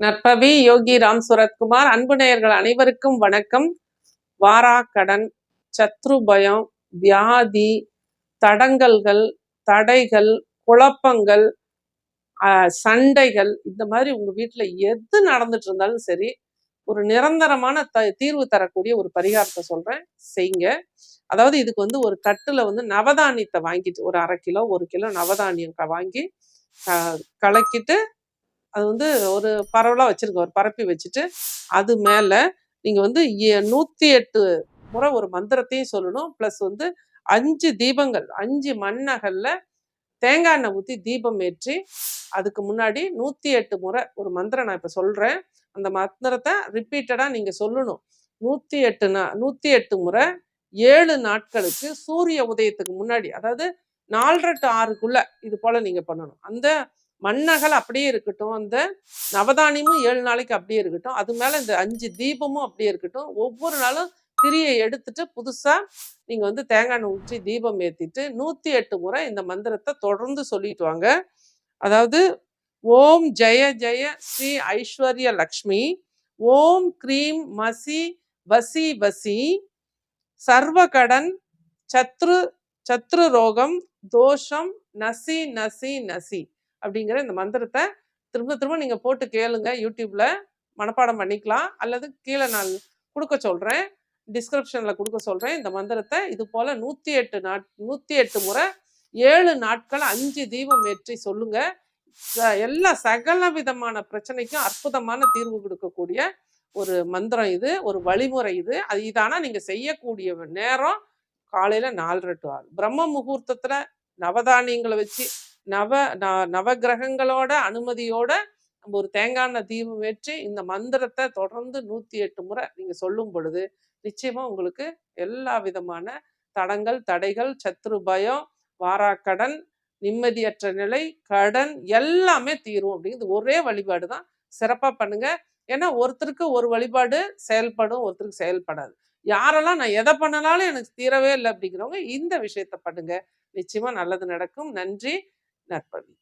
நற்பவி யோகி ராம் சுரத்குமார். அன்பு நேயர்கள் அனைவருக்கும் வணக்கம். வாரா கடன் சத்ரு பயம் வியாதி தடங்கல்கள் தடைகள் குழப்பங்கள் சண்டைகள் இந்த மாதிரி உங்க வீட்டுல எது நடந்துட்டு இருந்தாலும் சரி ஒரு நிரந்தரமான த தீர்வு தரக்கூடிய ஒரு பரிகாரத்தை சொல்றேன். செய்யுங்க அதாவது இதுக்கு வந்து ஒரு தட்டுல வந்து நவதானியத்தை வாங்கிட்டு ஒரு அரை கிலோ ஒரு கிலோ நவதானியம் க- வாங்கி கலக்கிட்டு அது வந்து ஒரு பரவலாக வச்சிருக்க ஒரு பரப்பி வச்சுட்டு அது மேலே நீங்கள் வந்து எ- நூத்தி எட்டு முறை ஒரு மந்திரத்தையும் சொல்லணும். ப்ளஸ் வந்து அஞ்சு தீபங்கள் அஞ்சு மண்ணகல்ல தேங்காய் எண்ணெய் ஊற்றி தீபம் ஏற்றி அதுக்கு முன்னாடி நூற்றி எட்டு முறை ஒரு மந்திரம் நான் இப்போ சொல்கிறேன் அந்த மந்திரத்தை ரிப்பீட்டடாக நீங்கள் சொல்லணும். நூற்றி எட்டு நா நூற்றி எட்டு முறை ஏழு நாட்களுக்கு சூரிய உதயத்துக்கு முன்னாடி அதாவது நாலரை டு ஆறுக்குள்ள இது போல் நீங்கள் பண்ணணும். அந்த மண்ணகல் அப்படியே இருக்கட்டும் அந்த நவதானியமும் ஏழு நாளைக்கு அப்படியே இருக்கட்டும் அது மேலே இந்த அஞ்சு தீபமும் அப்படியே இருக்கட்டும் ஒவ்வொரு நாளும் திரியை எடுத்துட்டு புதுசாக நீங்கள் வந்து தேங்காய் எண்ணெய் ஊற்றி தீபம் ஏற்றிட்டு நூற்றி எட்டு முறை இந்த மந்திரத்தை தொடர்ந்து சொல்லிட்டு வாங்க. அதாவது ஓம் ஜெய ஜெய ஸ்ரீ ஐஸ்வர்ய லக்ஷ்மி ஓம் க்ரீம் மசி வசி வசி சர்வகடன் சத்ரு சத்ரு ரோகம் தோஷம் நசி நசி நசி. அப்படிங்கிற இந்த மந்திரத்தை திரும்ப திரும்ப நீங்கள் போட்டு கேளுங்க யூடியூப்ல மனப்பாடம் பண்ணிக்கலாம். அல்லது கீழே நான் கொடுக்க சொல்கிறேன் டிஸ்கிரிப்ஷனில் கொடுக்க சொல்கிறேன் இந்த மந்திரத்தை இது போல் நூற்றி எட்டு நாட் நூற்றி எட்டு முறை ஏழு நாட்கள் அஞ்சு தீபம் ஏற்றி சொல்லுங்க. எல்லா சகல விதமான பிரச்சனைக்கும் அற்புதமான தீர்வு கொடுக்கக்கூடிய ஒரு மந்திரம் இது ஒரு வழிமுறை இது. அது இதானா நீங்கள் செய்யக்கூடிய நேரம் காலையில் நாலரை டு ஆறு. பிரம்ம முகூர்த்தத்தில் நவதானியங்களை வச்சு நவ ந- நவக்கிரகங்களோட அனுமதியோட நம்ம ஒரு தேங்காய் எண்ணெய் தீபம் ஏற்றி இந்த மந்திரத்தை தொடர்ந்து நூற்றி எட்டு முறை நீங்கள் சொல்லும் பொழுது நிச்சயமா உங்களுக்கு எல்லா விதமான தடங்கள் தடைகள் சத்ரு பயம் வாராக்கடன் நிம்மதியற்ற நிலை கடன் எல்லாமே தீரும் அப்படிங்கிறது ஒரே வழிபாடு தான். சிறப்பாக பண்ணுங்க. ஏன்னா ஒருத்தருக்கு ஒரு வழிபாடு செயல்படும் ஒருத்தருக்கு செயல்படாது. யாரெல்லாம் நான் எதை பண்ணனாலும் எனக்கு தீரவே இல்லை அப்படிங்கிறவங்க இந்த விஷயத்த பண்ணுங்க. நிச்சயமா நல்லது நடக்கும். நன்றி. நற்பவி